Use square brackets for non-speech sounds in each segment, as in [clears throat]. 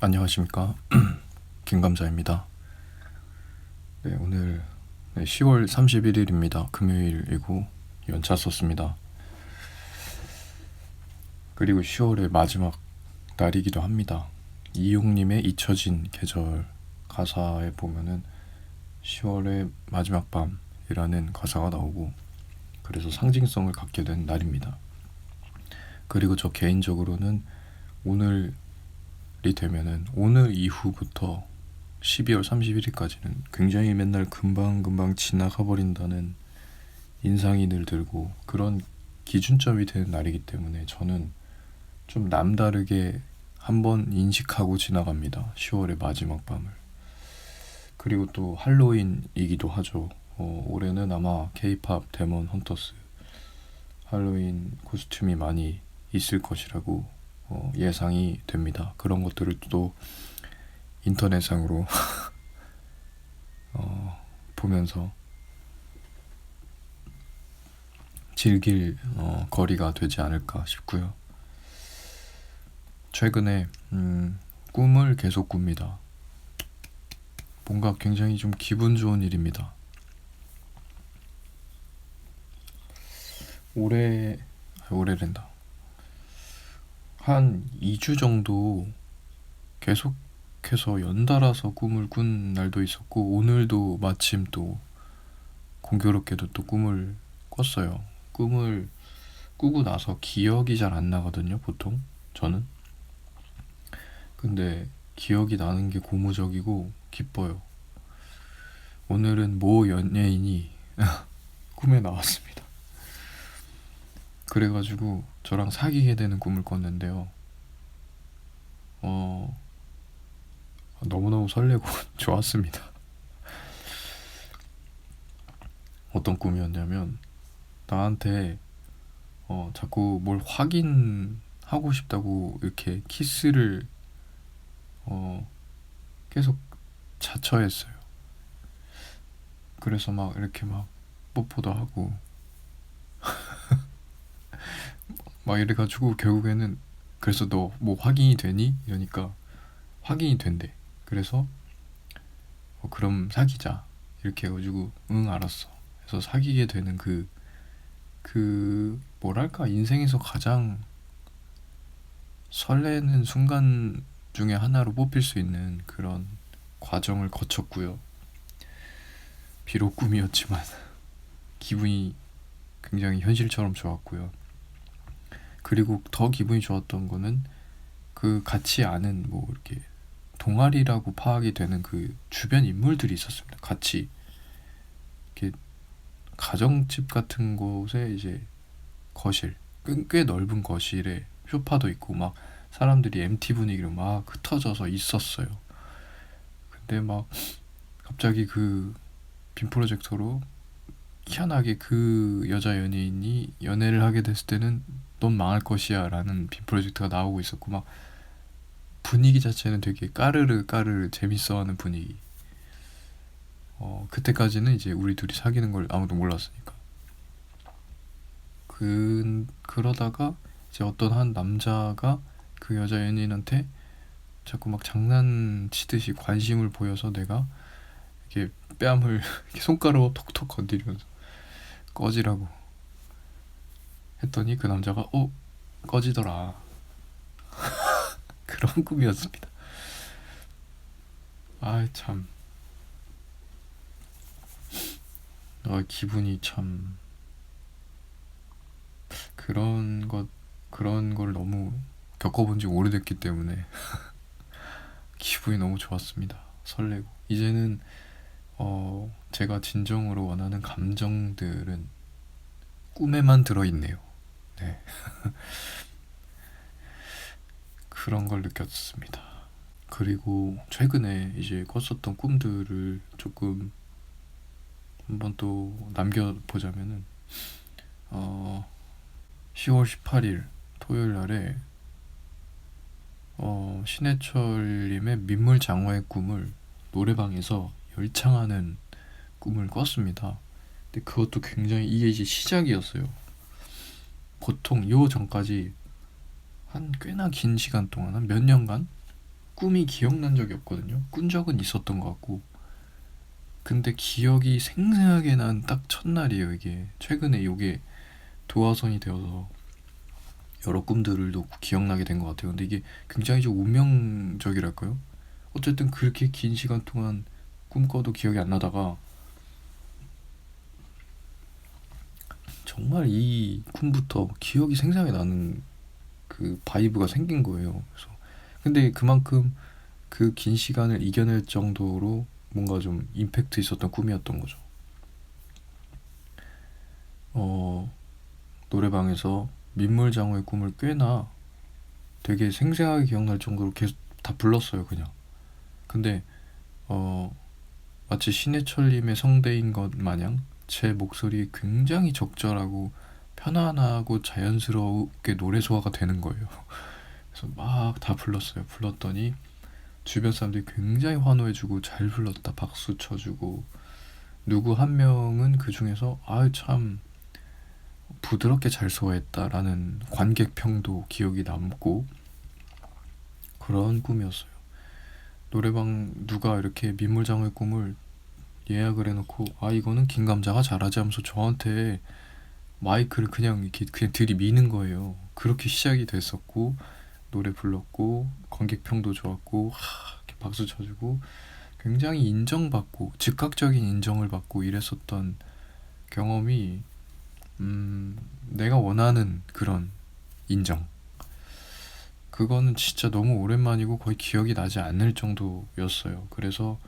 안녕하십니까 [clears throat] 김감자입니다. 네 오늘 네, 10월 31일입니다. 금요일이고 연차 썼습니다. 그리고 10월의 마지막 날이기도 합니다. 이용님의 잊혀진 계절 가사에 보면은 10월의 마지막 밤이라는 가사가 나오고 그래서 상징성을 갖게 된 날입니다. 그리고 저 개인적으로는 오늘 이 되면은 오늘 이후부터 12월 31일까지는 굉장히 맨날 금방금방 지나가 버린다는 인상이 늘 들고 그런 기준점이 되는 날이기 때문에 저는 좀 남다르게 한번 인식하고 지나갑니다. 10월의 마지막 밤을. 그리고 또 할로윈이기도 하죠. 어, 올해는 아마 케이팝 데몬 헌터스 할로윈 코스튬이 많이 있을 것이라고 어, 예상이 됩니다. 그런 것들을 또 인터넷상으로 [laughs] 어, 보면서 즐길 어, 거리가 되지 않을까 싶고요. 최근에 음, 꿈을 계속 꿉니다. 뭔가 굉장히 좀 기분 좋은 일입니다. 올해 올해랜다. 한 2주 정도 계속해서 연달아서 꿈을 꾼 날도 있었고 오늘도 마침 또 공교롭게도 또 꿈을 꿨어요. 꿈을 꾸고 나서 기억이 잘 안 나거든요, 보통 저는. 근데 기억이 나는 게 고무적이고 기뻐요. 오늘은 모 연예인이 [laughs] 꿈에 나왔습니다. 그래가지고 저랑 사귀게 되는 꿈을 꿨는데요. 어, 너무너무 설레고 [laughs] 좋았습니다. 어떤 꿈이었냐면, 나한테, 어, 자꾸 뭘 확인하고 싶다고 이렇게 키스를, 어, 계속 자처했어요. 그래서 막 이렇게 막 뽀뽀도 하고, 막 이래가지고 결국에는 그래서 너 뭐 확인이 되니? 이러니까 확인이 된대. 그래서 어, 그럼 사귀자. 이렇게 해가지고 응 알았어. 그래서 사귀게 되는 그, 그 뭐랄까 인생에서 가장 설레는 순간 중에 하나로 뽑힐 수 있는 그런 과정을 거쳤고요. 비록 꿈이었지만 [laughs] 기분이 굉장히 현실처럼 좋았고요. 그리고 더 기분이 좋았던 거는 그 같이 아는 뭐 이렇게 동아리라고 파악이 되는 그 주변 인물들이 있었습니다. 같이 이렇게 가정집 같은 곳에 이제 거실 꽤, 꽤 넓은 거실에 쇼파도 있고 막 사람들이 MT 분위기로 막 흩어져서 있었어요. 근데 막 갑자기 그 빔 프로젝터로 희한하게 그 여자 연예인이 연애를 하게 됐을 때는 넌 망할 것이야 라는 빔 프로젝트가 나오고 있었고 막 분위기 자체는 되게 까르르 까르르 재밌어하는 분위기. 어 그때까지는 이제 우리 둘이 사귀는 걸 아무도 몰랐으니까. 그 그러다가 이제 어떤 한 남자가 그 여자 연예인한테 자꾸 막 장난치듯이 관심을 보여서 내가 이렇게 뺨을 [laughs] 이렇게 손가락으로 톡톡 건드리면서 꺼지라고 했더니 그 남자가 어 꺼지더라 [laughs] 그런 꿈이었습니다. 아참 아, 기분이 참 그런 것 그런 걸 너무 겪어본 지 오래됐기 때문에 [laughs] 기분이 너무 좋았습니다. 설레고 이제는 어 제가 진정으로 원하는 감정들은 꿈에만 들어 있네요. 네. [laughs] 그런 걸 느꼈습니다. 그리고 최근에 이제 꿨었던 꿈들을 조금 한번 또 남겨보자면은 어 10월 18일 토요일 날에 어 신해철님의 민물 장어의 꿈을 노래방에서 열창하는 꿈을 꿨습니다. 근데 그것도 굉장히 이게 이제 시작이었어요. 보통 요 전까지 한 꽤나 긴 시간 동안 한 몇 년간 꿈이 기억난 적이 없거든요. 꾼 적은 있었던 것 같고 근데 기억이 생생하게 난 딱 첫날이에요 이게 최근에 이게 도화선이 되어서 여러 꿈들을 또 기억나게 된 것 같아요. 근데 이게 굉장히 좀 운명적이랄까요? 어쨌든 그렇게 긴 시간 동안 꿈꿔도 기억이 안 나다가 정말 이 꿈부터 기억이 생생하게 나는 그 바이브가 생긴 거예요. 그래서 근데 그만큼 그 긴 시간을 이겨낼 정도로 뭔가 좀 임팩트 있었던 꿈이었던 거죠. 어, 노래방에서 민물장어의 꿈을 꽤나 되게 생생하게 기억날 정도로 계속 다 불렀어요, 그냥. 근데 어, 마치 신해철님의 성대인 것 마냥 제 목소리 굉장히 적절하고 편안하고 자연스럽게 노래 소화가 되는 거예요. 그래서 막 다 불렀어요. 불렀더니 주변 사람들이 굉장히 환호해주고 잘 불렀다 박수 쳐주고 누구 한 명은 그 중에서 아유 참 부드럽게 잘 소화했다라는 관객 평도 기억이 남고 그런 꿈이었어요. 노래방 누가 이렇게 민물장어의 꿈을 예약을 해놓고 아 이거는 김 감자가 잘하지 하면서 저한테 마이크를 그냥 이렇게 그냥 들이미는 거예요. 그렇게 시작이 됐었고 노래 불렀고 관객평도 좋았고 하, 이렇게 박수 쳐주고 굉장히 인정받고 즉각적인 인정을 받고 이랬었던 경험이 음, 내가 원하는 그런 인정. 그거는 진짜 너무 오랜만이고 거의 기억이 나지 않을 정도였어요. 그래서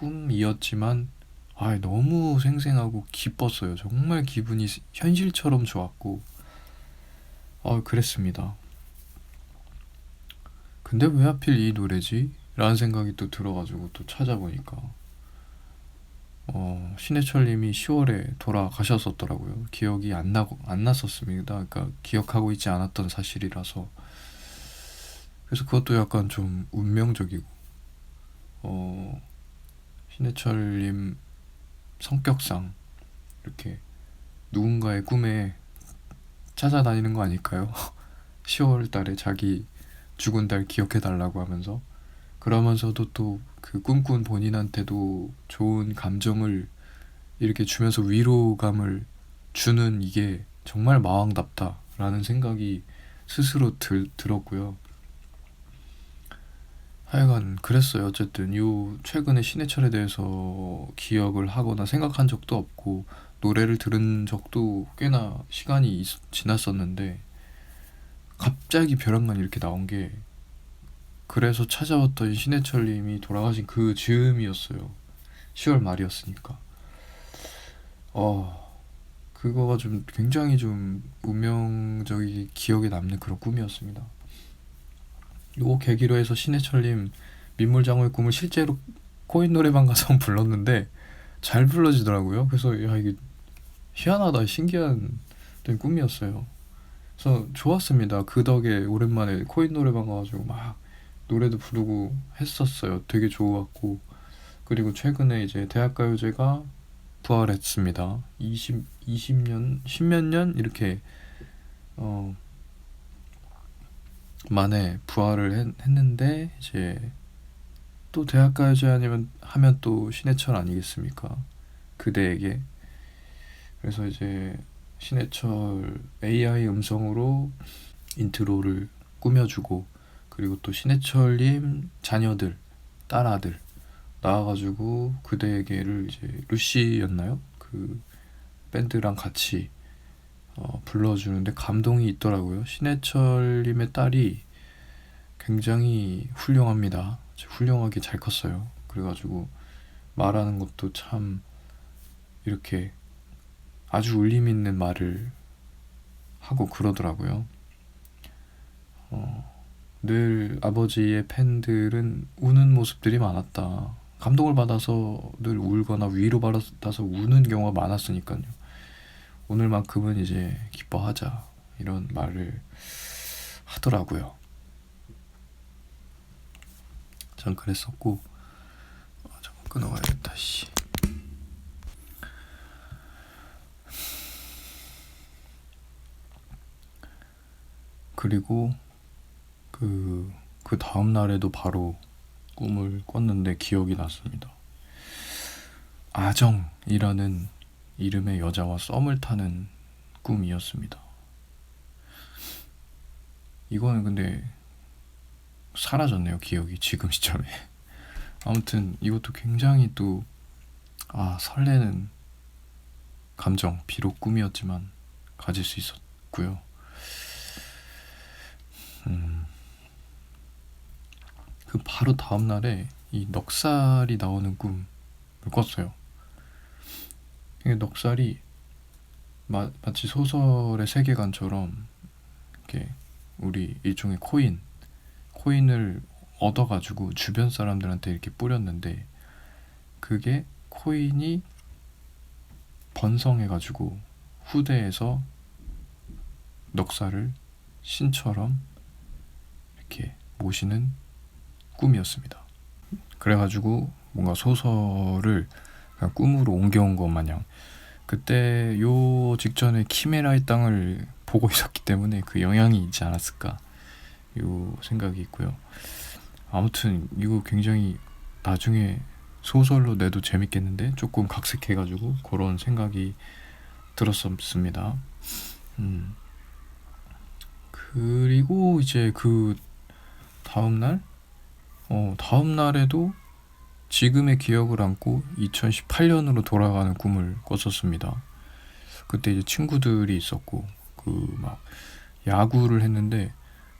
꿈이었지만 아, 너무 생생하고 기뻤어요. 정말 기분이 현실처럼 좋았고 아, 그랬습니다. 근데 왜 하필 이 노래지? 라는 생각이 또 들어가지고 또 찾아보니까 어, 신해철님이 10월에 돌아가셨었더라고요. 기억이 안 나고 안 났었습니다. 그러니까 기억하고 있지 않았던 사실이라서 그래서 그것도 약간 좀 운명적이고 어, 신해철님 성격상 이렇게 누군가의 꿈에 찾아다니는 거 아닐까요? [laughs] 10월 달에 자기 죽은 달 기억해 달라고 하면서 그러면서도 또 그 꿈꾼 본인한테도 좋은 감정을 이렇게 주면서 위로감을 주는 이게 정말 마왕답다라는 생각이 스스로 들, 들었고요. 하여간 그랬어요. 어쨌든 요 최근에 신해철에 대해서 기억을 하거나 생각한 적도 없고 노래를 들은 적도 꽤나 시간이 있, 지났었는데 갑자기 벼랑간 이렇게 나온 게 그래서 찾아왔던 신해철님이 돌아가신 그 즈음이었어요. 10월 말이었으니까. 어, 그거가 좀 굉장히 좀 운명적인 기억에 남는 그런 꿈이었습니다. 요 계기로 해서 신해철님 민물장어의 꿈을 실제로 코인 노래방 가서 불렀는데 잘 불러지더라고요. 그래서 야 이게 희한하다, 신기한 꿈이었어요. 그래서 좋았습니다. 그 덕에 오랜만에 코인 노래방 가가지고 막 노래도 부르고 했었어요. 되게 좋았고 그리고 최근에 이제 대학가요제가 부활했습니다. 20 20년 10몇 년 이렇게 어 만에 부활을 했, 했는데 이제 또 대학가요제 아니면 하면 또 신해철 아니겠습니까? 그대에게 그래서 이제 신해철 AI 음성으로 인트로를 꾸며주고 그리고 또 신해철님 자녀들 딸아들 나와가지고 그대에게를 이제 루시였나요? 그 밴드랑 같이 어, 불러주는데 감동이 있더라고요. 신해철님의 딸이 굉장히 훌륭합니다. 훌륭하게 잘 컸어요. 그래가지고 말하는 것도 참 이렇게 아주 울림 있는 말을 하고 그러더라고요. 어, 늘 아버지의 팬들은 우는 모습들이 많았다. 감동을 받아서 늘 울거나 위로 받아서 우는 경우가 많았으니까요. 오늘만큼은 이제 기뻐하자 이런 말을 하더라고요. 전 그랬었고 아, 잠깐 끊어가야겠다. 씨. 그리고 그 그 다음 날에도 바로 꿈을 꿨는데 기억이 났습니다. 아정이라는 이름의 여자와 썸을 타는 꿈이었습니다. 이거는 근데 사라졌네요, 기억이 지금 시점에. [laughs] 아무튼 이것도 굉장히 또, 아, 설레는 감정, 비록 꿈이었지만 가질 수 있었고요. 음, 그 바로 다음 날에 이 넉살이 나오는 꿈을 꿨어요. 이게 넉살이 마, 마치 소설의 세계관처럼 이렇게 우리 일종의 코인, 코인을 얻어가지고 주변 사람들한테 이렇게 뿌렸는데 그게 코인이 번성해가지고 후대에서 넉살을 신처럼 이렇게 모시는 꿈이었습니다. 그래가지고 뭔가 소설을 꿈으로 옮겨온 것 마냥 그때 요 직전에 키메라의 땅을 보고 [laughs] 있었기 때문에 그 영향이 있지 않았을까 요 생각이 있고요. 아무튼 이거 굉장히 나중에 소설로 내도 재밌겠는데 조금 각색해가지고 그런 생각이 들었었습니다. 음. 그리고 이제 그 다음 날, 어 다음 날에도 지금의 기억을 안고 2018년으로 돌아가는 꿈을 꿨었습니다. 그때 이제 친구들이 있었고 그 막 야구를 했는데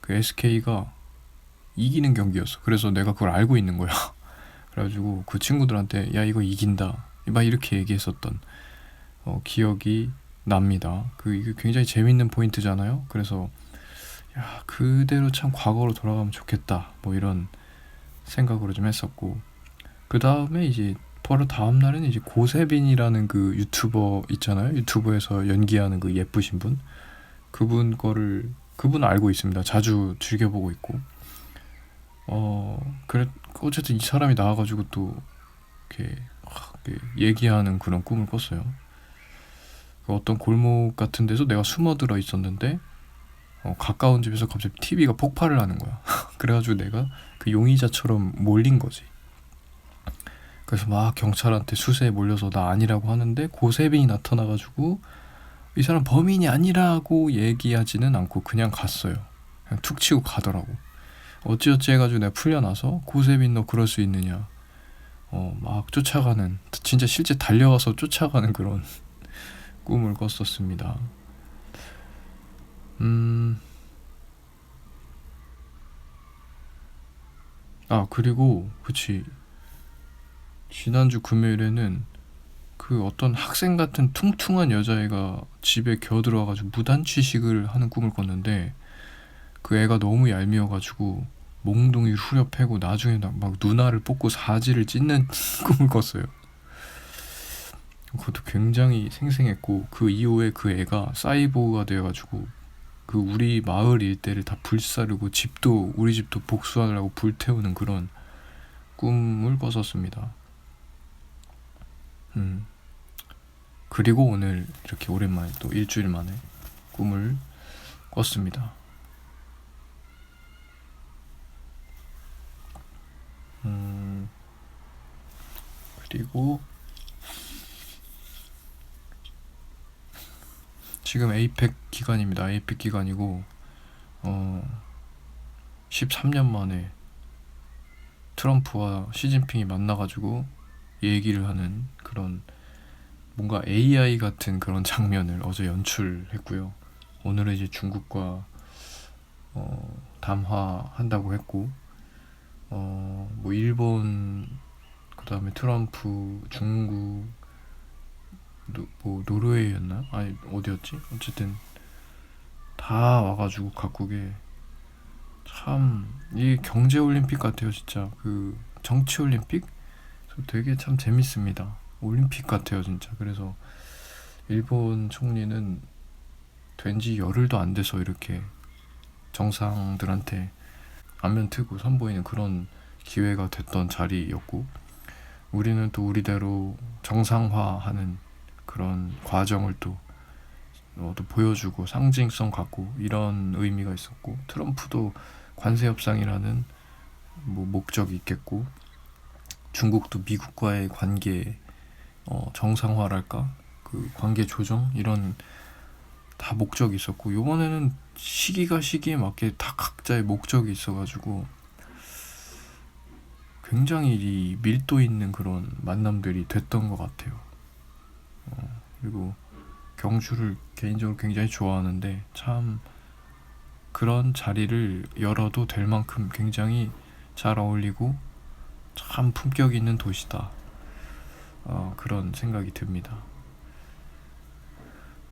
그 SK가 이기는 경기였어. 그래서 내가 그걸 알고 있는 거야. [laughs] 그래가지고 그 친구들한테 야 이거 이긴다. 막 이렇게 얘기했었던 어, 기억이 납니다. 그 이게 굉장히 재밌는 포인트잖아요. 그래서 야 그대로 참 과거로 돌아가면 좋겠다. 뭐 이런 생각으로 좀 했었고 그 다음에 이제 바로 다음 날은 이제 고세빈이라는 그 유튜버 있잖아요. 유튜브에서 연기하는 그 예쁘신 분 그분 거를 그분 알고 있습니다. 자주 즐겨보고 있고 어 그래 어쨌든 이 사람이 나와가지고 또 이렇게, 이렇게 얘기하는 그런 꿈을 꿨어요. 그 어떤 골목 같은 데서 내가 숨어들어 있었는데 어, 가까운 집에서 갑자기 TV가 폭발을 하는 거야. [laughs] 그래가지고 내가 그 용의자처럼 몰린 거지. 그래서 막 경찰한테 수세에 몰려서 나 아니라고 하는데 고세빈이 나타나가지고 이 사람 범인이 아니라고 얘기하지는 않고 그냥 갔어요. 그냥 툭 치고 가더라고. 어찌어찌 해가지고 내가 풀려나서 고세빈 너 그럴 수 있느냐. 어, 막 쫓아가는, 진짜 실제 달려와서 쫓아가는 그런 [laughs] 꿈을 꿨었습니다. 음. 아, 그리고, 그치. 지난주 금요일에는 그 어떤 학생 같은 퉁퉁한 여자애가 집에 겨우 들어와가지고 무단취식을 하는 꿈을 꿨는데 그 애가 너무 얄미워가지고 몽둥이 후려 패고 나중에 막 누나를 뽑고 사지를 찢는 [laughs] 꿈을 꿨어요. 그것도 굉장히 생생했고 그 이후에 그 애가 사이보그가 되어가지고 그 우리 마을 일대를 다 불사르고 집도 우리 집도 복수하려고 불태우는 그런 꿈을 꿨었습니다. 음. 그리고 오늘 이렇게 오랜만에 또 일주일 만에 꿈을 꿨습니다. 음. 그리고 지금 에이펙 기간입니다. 에이펙 기간이고 어 13년 만에 트럼프와 시진핑이 만나가지고 얘기를 하는 그런 뭔가 AI 같은 그런 장면을 어제 연출했고요. 오늘은 이제 중국과 어, 담화한다고 했고, 어, 뭐 일본, 그 다음에 트럼프, 중국, 노, 뭐 노르웨이였나? 아니 어디였지? 어쨌든 다 와가지고 각국에 참 이 경제 올림픽 같아요, 진짜 그 정치 올림픽 되게 참 재밌습니다. 올림픽 같아요, 진짜. 그래서 일본 총리는 된 지 열흘도 안 돼서 이렇게 정상들한테 안면 트고 선보이는 그런 기회가 됐던 자리였고 우리는 또 우리대로 정상화하는 그런 과정을 또, 어, 또 보여주고 상징성 갖고 이런 의미가 있었고 트럼프도 관세 협상이라는 뭐 목적이 있겠고 중국도 미국과의 관계 어, 정상화랄까 그 관계 조정 이런 다 목적이 있었고 요번에는 시기가 시기에 맞게 다 각자의 목적이 있어가지고 굉장히 이 밀도 있는 그런 만남들이 됐던 것 같아요. 어, 그리고 경주를 개인적으로 굉장히 좋아하는데 참 그런 자리를 열어도 될 만큼 굉장히 잘 어울리고 참 품격 있는 도시다. 어, 그런 생각이 듭니다.